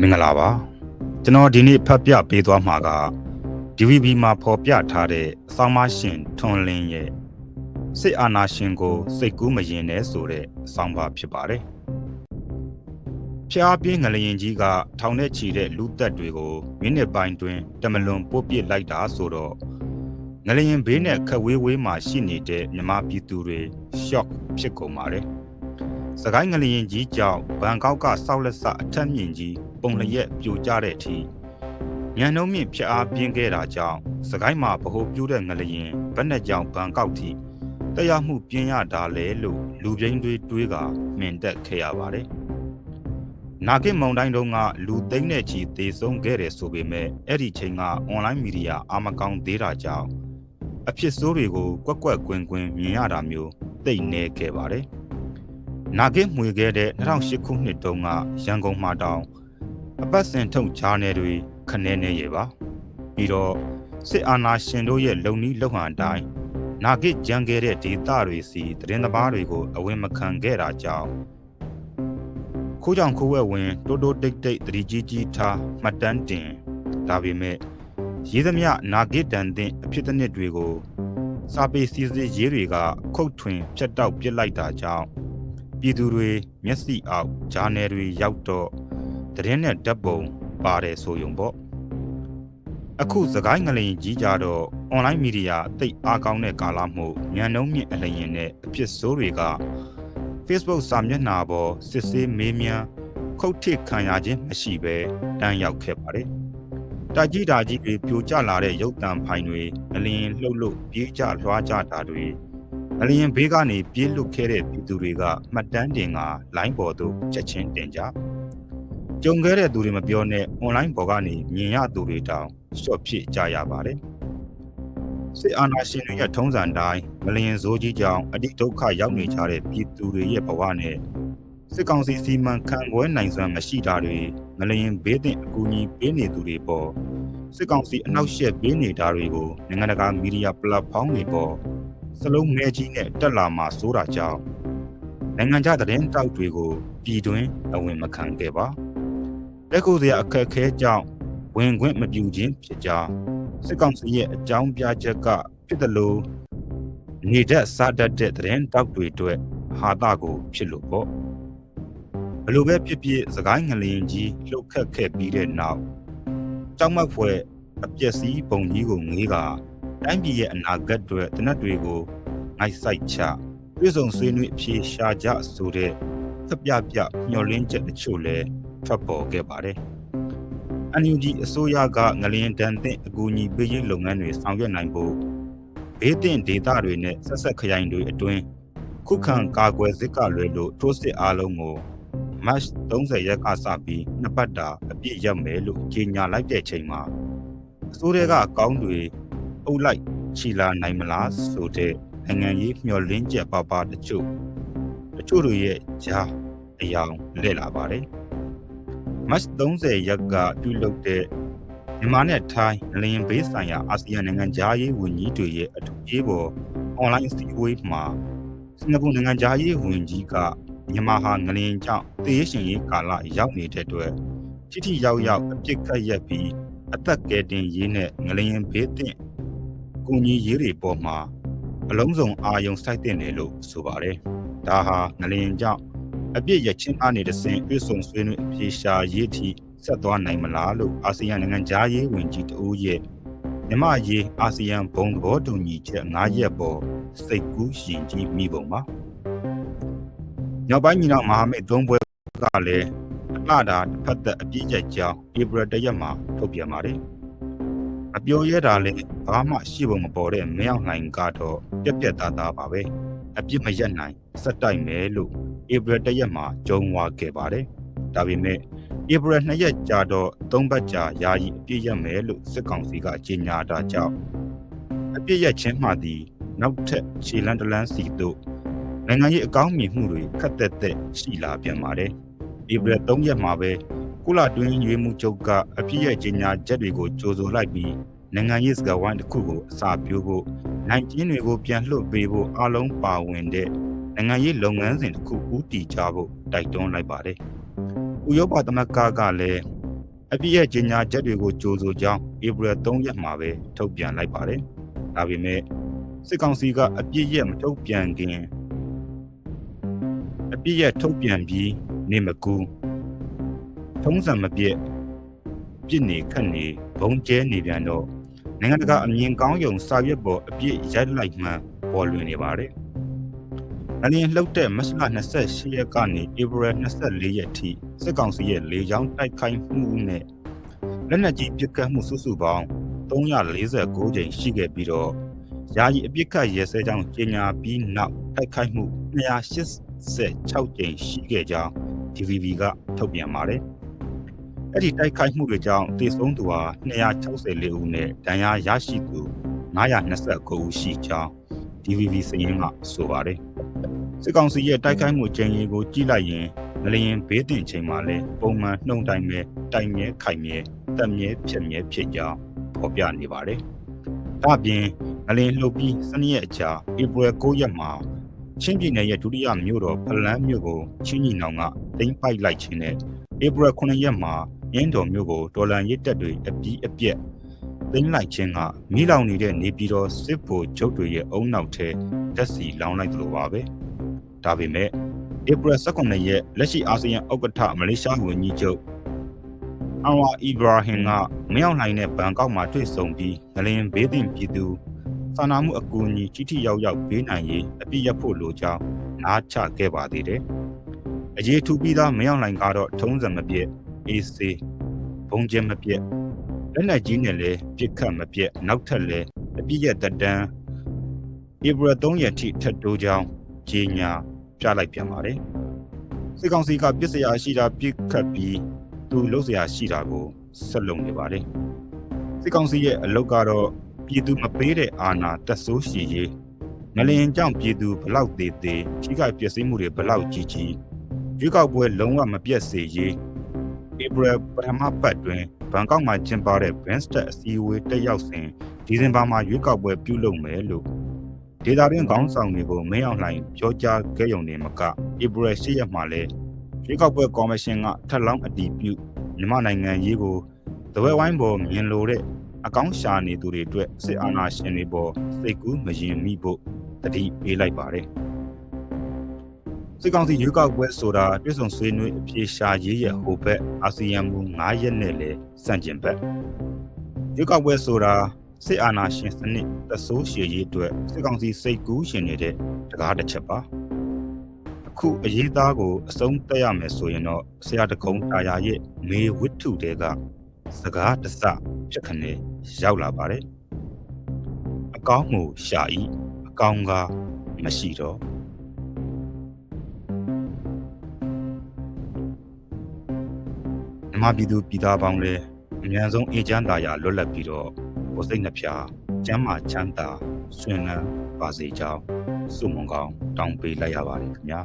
မင်္ဂလာပါကျွန်တော်ဒီနေ့ဖတ်ပြပေးသွားမှာက DVB မှာဖော်ပြထားတဲ့အဆောင်မရှင်ထွန်လင်းရဲ့စစ်အာဏာရှင်ကို စိတ်ကူးမရင်နဲ့ဆိုတဲ့အဆောင်ပါဖြစ်ပါတယ်ဖျားပြင်းငလျင်ကြီးကထောင်ထဲချီတဲ့လူသက်တွေကိုမိနစ်ပိုင်းတွင်တမလွန်ပို့ပစ်လိုက်တာဆိုတော့ငလျင်ဘေးနဲ့ခက်ဝေးဝေးမှာရှိနေတဲ့မြမပြည်သူတွေရှော့ဖြစ်ကုန်ပါတယ်စကိုင်းငလျင်ကြီးကြောင့်ဘန်ကောက်ကစောက်လက်ဆအထက်မြင့်ကြီး ပုံလျက်ပြိုကျတဲ့အထိညံနှုံးမြင့်ဖျက်အားပြင်းခဲ့တာကြောင့်စကိုင်းမှာဗဟိုပြုတဲ့ငလျင်ဗက်နဲ့ကြောင်ဘန်ကောက်ထိတရားမှုပြင်းရတာလေလို့လူပြင်းတွေတွေးကမှင်တက်ခဲ့ရပါတယ်။နာဂစ်မုံတိုင်းတုန်းကလူသိန်းနဲ့ချီသေဆုံးခဲ့တယ်ဆိုပေမဲ့အဲ့ဒီချိန်ကအွန်လိုင်းမီဒီယာအာမကောင်းသေးတာကြောင့်အဖြစ်ဆိုးတွေကိုကွက်ကွက်ကွင်းကွင်းမြင်ရတာမျိုးသိနေခဲ့ပါတယ်။နာဂစ်မှွေခဲ့တဲ့2008ခုနှစ်တုန်းကရန်ကုန်မှာတောင် အပတ်စဉ်ထုတ်ဂျာနယ်တွေခနဲနေရပါပြီးတော့စစ်အာဏာရှင်တို့ရဲ့လုံနီးလုံဟန်တိုင်းနာဂစ်ကြံခဲ့တဲ့ဒေသတွေစီသတင်းသမားတွေကိုအဝင်မခံခဲ့တာကြောင့်ခိုးကြောင်ခိုးဝဲဝင်တိုးတိုးတိတ်တိတ်တတိကြီးကြီးထားမှတ်တမ်းတင်ဒါပေမဲ့ရေးသမျှနာဂစ်တန်တဲ့အဖြစ်အနစ်တွေကိုစာပေစီစစ်ရေးတွေက ခုတ်ထွင်ဖြတ်တောက်ပစ်လိုက်တာကြောင့်ပြည်သူတွေမျက်စိအောက်ဂျာနယ်တွေရောက်တော့ သတင်းနဲ့ဓာတ်ပုံပါတယ်ဆိုယုံပေါ့အခုစကိုင်းငလျင်ကြီးကြတော့အွန်လိုင်းမီဒီယာတိတ်အားကောင်းတဲ့ကာလမှုညံနှုံးမြင့်အလျင်နဲ့အဖြစ်ဆိုးတွေက Facebook စာမျက်နှာပေါ်စစ်ဆေးမေးမြန်းခုတ်ထစ်ခံရခြင်းမရှိဘဲတန်းရောက်ခဲ့ပါတယ်။တာကြီးတာကြီးတွေပြိုကျလာတဲ့ရုပ်တံဖိုင်တွေအလျင်လှုပ်လို့ပြေးကြလွှားကြတာတွေအလျင်ဘေးကနေပြေးလွတ်ခဲ့တဲ့ပြည်သူတွေကမှတ်တမ်းတင်ကလိုင်းပေါ်သို့ချက်ချင်းတင်ကြ။ ကြုံခဲ့တဲ့သူတွေမပြောနဲ့ online ပေါ်ကနေမြင်ရသူတွေတောင်ရှော့ဖြစ်ကြရပါတယ်။စစ်အာဏာရှင်တွေရဲ့ထုံးစံတိုင်းမလျင်စိုးကြီးကြောင့်အတိဒုက္ခရောက်နေကြတဲ့ပြည်သူတွေရဲ့ဘဝနဲ့စစ်ကောင်စီစီမံခန့်ခွဲနိုင်စွမ်းမရှိတာတွေမလျင်ဘေးတင်အကူအညီပေးနေသူတွေပေါ်စစ်ကောင်စီအနောက်ရှက်ပေးနေတာတွေကိုနိုင်ငံတကာမီဒီယာပလက်ဖောင်းတွေပေါ်စလုံးမဲကြီးနဲ့တက်လာမှစိုးတာကြောင့်နိုင်ငံခြားသတင်းတောက်တွေကိုပြည်တွင်းအဝင်မခံခဲ့ပါ လက်ခုစရာအခက်အခဲကြောင့်ဝင်ခွင့်မပြုခြင်းဖြစ်ကြောင်းစစ်ကောင်စီရဲ့အကြောင်းပြချက်ကဖြစ်တယ်လို့နေတတ်စားတတ်တဲ့သတင်းတောက်တွေအတွက်ဟာတာကိုဖြစ်လို့ပေါ့ဘလို့ပဲဖြစ်ဖြစ်စကိုင်းငလျင်ကြီးလှုပ်ခတ်ခဲ့ပြီးတဲ့နောက်ကြောက်မက်ဖွယ်အပျက်စီးပုံကြီးကိုငေးကတိုင်းပြည်ရဲ့အနာဂတ်တွေတနတ်တွေကိုငိုက်ဆိုင်ချပြည်စုံဆွေးနွေးအဖြေရှာကြဆိုတဲ့သပြပြမျောလင်းချက်တချို့လည်း ထွက်ပေါ်ခဲ့ပါတယ်။ NUG အစိုးရကငလျင်တန်တဲ့အကူအညီပေးရေးလုပ်ငန်းတွေဆောင်ရွက်နိုင်ဖို့ဘေးသင့်ဒေသတွေနဲ့ဆက်ဆက်ခရိုင်တွေအတွင်းခုခံကာကွယ်စစ်ကလွယ်လို့ထိုးစစ်အားလုံးကိုမတ်30ရက်ကစပြီးနှစ်ပတ်တာအပြည့်ရပ်မယ်လို့ကြေညာလိုက်တဲ့ချိန်မှာအစိုးရကအကောင်းတွေအုပ်လိုက်ချီလာနိုင်မလားဆိုတဲ့နိုင်ငံရေးမျှော်လင့်ချက်ပါပါတချို့တချို့တို့ရဲ့ကြားအယောင်လဲလာပါတယ် မတ်30ရက်ကပြုလုပ်တဲ့မြန်မာနဲ့ထိုင်းလင်းဘေးဆိုင်ရာအာဆီယံနိုင်ငံသားရေးဝန်ကြီးတွေရဲ့အထူးရေးပေါ်အွန်လိုင်းအစည်းအဝေးမှာစင်ကာပူနိုင်ငံသားရေးဝန်ကြီးကမြန်မာဟာငလျင်ကြောင့်သေရှင်ရေးကာလရောက်နေတဲ့အတွက်ထိထိရောက်ရောက်အပြစ်ခတ်ရက်ပြီးအသက်ကယ်တင်ရေးနဲ့ငလျင်ဘေးသင့်ကုညီရေးတွေပေါ်မှာအလုံးစုံအာယုံစိုက်တင်တယ်လို့ဆိုပါတယ်။ဒါဟာငလျင်ကြောင့် အပြစ်ရချင်းအားနေတဲ့စင်အဆုံဆွေးနွေးအပြေရှာရေးထိဆက်သွားနိုင်မလားလို့အာဆီယံနိုင်ငံသားရေးဝန်ကြီးတဦးရဲ့မြမရေးအာဆီယံဘုံသဘောတူညီချက်၅ရက်ပေါ်စိတ်ကူးရှင်ကြီးမိပုံပါ။နောက်ပိုင်းညီနောင်မဟာမိတ်သုံးဘွဲကလည်းအလှတာတစ်ဖက်သက်အပြည့်ကျကြောင်းဧပြီတရက်မှာထုတ်ပြန်ပါတယ်။အပြောရဲတာလည်းဘာမှရှိပုံမပေါ်တဲ့မရောက်နိုင်ကတော့ပြက်ပြက်သားသားပါပဲ။ အပြစ်မရက်နိုင်စက်တိုက်မယ်လို့ဧပြီတရက်မှာကြုံဝါခဲ့ပါတယ်။ဒါပေမဲ့ဧပြီ2ရက်ကြာတော့၃ပတ်ကြာယာယီအပြည့်ရက်မယ်လို့စစ်ကောင်စီကကြေညာတာကြောင့်အပြည့်ရက်ချင်းမှသည်နောက်ထပ်ခြေလန်းတလန်းစီတို့နိုင်ငံရေးအကောင်းမြင်မှုတွေခက်သက်သက်ရှိလာပြန်ပါတယ်။ဧပြီ3ရက်မှာပဲကုလတွင်းရွေးမှုချုပ်ကအပြည့်ရဲ့ကြေညာချက်တွေကိုကြိုဆိုလိုက်ပြီးနိုင်ငံရေးစကားဝိုင်းတစ်ခုကိုအစာပြိုးဖို့ နိုင်ကျင်းတွေကိုပြန်လှုပ်ပေးဖို့အလုံးပါဝင်တဲ့နိုင်ငံရေးလုပ်ငန်းစဉ်တစ်ခုဦးတည်ကြဖို့တိုက်တွန်းလိုက်ပါတယ်။ဥရောပသမဂ္ဂကလည်းအပြည့်ရဲ့ကြီးညာချက်တွေကိုကြိုးဆိုကြောင်းဧပြီ3ရက်မှာပဲထုတ်ပြန်လိုက်ပါတယ်။ဒါပေမဲ့စစ်ကောင်စီကအပြည့်ရဲ့မထုတ်ပြန်ခင်အပြည့်ရဲ့ထုတ်ပြန်ပြီးနေမကူထုံးစံမပြည့်ပြစ်နေခတ်နေဘုံကျဲနေပြန်တော့ နိုင်ငံတကာအမြင်ကောင်းယုံစာရွက်ပေါ်အပြည့်ရိုက်လိုက်မှပေါ်လွင်နေပါတယ်။အလင်းလှုပ်တဲ့မတ်လ28ရက်ကနေဧပြီ24ရက်ထိစစ်ကောင်စီရဲ့လေကြောင်းတိုက်ခိုက်မှုနဲ့လက်နက်ကြီးပစ်ခတ်မှုစုစုပေါင်း349ကြိမ်ရှိခဲ့ပြီးတော့ယာယီအပြစ်ခတ်ရဲစဲကြောင်းကြေညာပြီးနောက်တိုက်ခိုက်မှု286ကြိမ်ရှိခဲ့ကြောင်း DVB ကထုတ်ပြန်ပါတယ်။ အဲ့ဒီတိုက်ခိုက်မှုတွေကြောင့်တည်ဆုံးသူဟာ264ဦးနဲ့ဒဏ်ရာရရှိသူ929ဦးရှိကြောင်း DVB စရင်းကဆိုပါတယ်။စစ်ကောင်စီရဲ့တိုက်ခိုက်မှုကြိမ်ကြီးကိုကြည့်လိုက်ရင်ငလျင်ဘေးတင်ချိန်မှာလည်းပုံမှန်နှုံတိုင်းပဲတိုင်မြဲခိုင်မြဲတက်မြဲဖြစ်မြဲဖြစ်ကြောင်းဖော်ပြနေပါတယ်။ဒါ့အပြင်ငလျင်လှုပ်ပြီးစနေရက်အကြာဧပြီ9ရက်မှာချင်းပြည်နယ်ရဲ့ဒုတိယမြို့တော်ဖလန်းမြို့ကိုချင်းညီနောင်ကတင်ပိုက်လိုက်ခြင်းနဲ့ဧပြီ9ရက်မှာ ရင်းတော်မြို့ကိုဒေါ်လာရစ်တက်တွေအပြီးအပြက်သိမ်းလိုက်ခြင်းကမိလောင်နေတဲ့နေပြည်တော်စစ်ဗိုလ်ချုပ်တွေရဲ့အုံနောက်ထဲတက်စီလောင်းလိုက်သလိုပါပဲဒါပေမဲ့ဧပြီ18ရက်လက်ရှိအာဆီယံဥက္ကဋ္ဌမလေးရှားဝန်ကြီးချုပ်အန်ဝါအီဘရာဟင်ကမရောက်နိုင်တဲ့ဘန်ကောက်မှာတွေ့ဆုံပြီးငလင်ဘေးတင်ပြည်သူစာနာမှုအကူအညီကြီးထိရောက်ရောက်ပေးနိုင်ရေးအပြည့်ရဖို့လိုကြောင်းနားချခဲ့ပါသေးတယ်။အရေးထူပြီးသားမရောက်နိုင်ကတော့ထုံးစံမပြည့် AC ဘုံကျဲမပြည့်လက်နက်ကြီးနဲ့လည်းပြစ်ခတ်မပြည့်နောက်ထပ်လည်းအပြည့်ရတက်တန်းဧပြီ3ရက်ထိထပ်တိုးကြောင်းကြီးညာပြလိုက်ပြန်ပါတယ်။စစ်ကောင်စီကပြစ်စရာရှိတာပြစ်ခတ်ပြီးသူလှုပ်စရာရှိတာကိုဆက်လုပ်နေပါတယ်။စစ်ကောင်စီရဲ့အလုပ်ကတော့ပြည်သူမပေးတဲ့အာဏာတက်ဆိုးရှိရေးငလျင်ကြောင့်ပြည်သူဘလောက်သေးသေးထိခိုက်ပျက်စီးမှုတွေဘလောက်ကြီးကြီးရွေးကောက်ပွဲလုံးဝမပြတ်စေရေး ဧပြီပထမပတ်တွင်ဘန်ကောက်မှာကျင်းပတဲ့ Brandstad အစည်းအဝေးတက်ရောက်စဉ်ဒီဇင်ဘာမှာရွေးကောက်ပွဲပြုလုပ်မယ်လို့ဒေတာရင်းခေါင်းဆောင်တွေကိုမင်းအောင်လှိုင်ပြောကြားခဲ့ရုံနဲ့မကဧပြီ၈ရက်မှာလဲရွေးကောက်ပွဲကော်မရှင်ကထပ်လောင်းအတည်ပြုမြန်မာနိုင်ငံရေးကိုသပွဲဝိုင်းပေါ်မြင်လိုတဲ့အကောင့်ရှာနေသူတွေအတွက်စစ်အာဏာရှင်တွေပေါ်စိတ်ကူးမရင်မိဖို့တတိပေးလိုက်ပါတယ် စစ်ကောင်စီရွေးကောက်ပွဲဆိုတာပြည်စုံဆွေးနွေးအပြေရှာရေးရဟိုဘက်အာဆီယံမူ9ရက်နဲ့လည်းစန့်ကျင်ဘက်ရွေးကောက်ပွဲဆိုတာစစ်အာဏာရှင်စနစ်တဆိုးရှည်ရေးအတွက်စစ်ကောင်စီစိတ်ကူးရှင်နေတဲ့တကားတစ်ချက်ပါအခုအရေးသားကိုအဆုံးတက်ရမယ်ဆိုရင်တော့ဆရာတကုံတာယာရဲ့မေဝိထုတဲကစကားတစဖြစ်ခနဲ့ရောက်လာပါတယ်အကောင်းမှုရှာဤအကောင်းကမရှိတော့ မြမပြည်သူပြည်သားပေါင်းလည်းအများဆုံးအေချမ်းသာရလွတ်လပ်ပြီးတော့ကိုယ်စိတ်နှဖျားကျမ်းမာချမ်းသာဆွေးနွေးပါစေကြောင်းစုမုံကောင်းတောင်းပေးလိုက်ရပါတယ်ခင်ဗျာ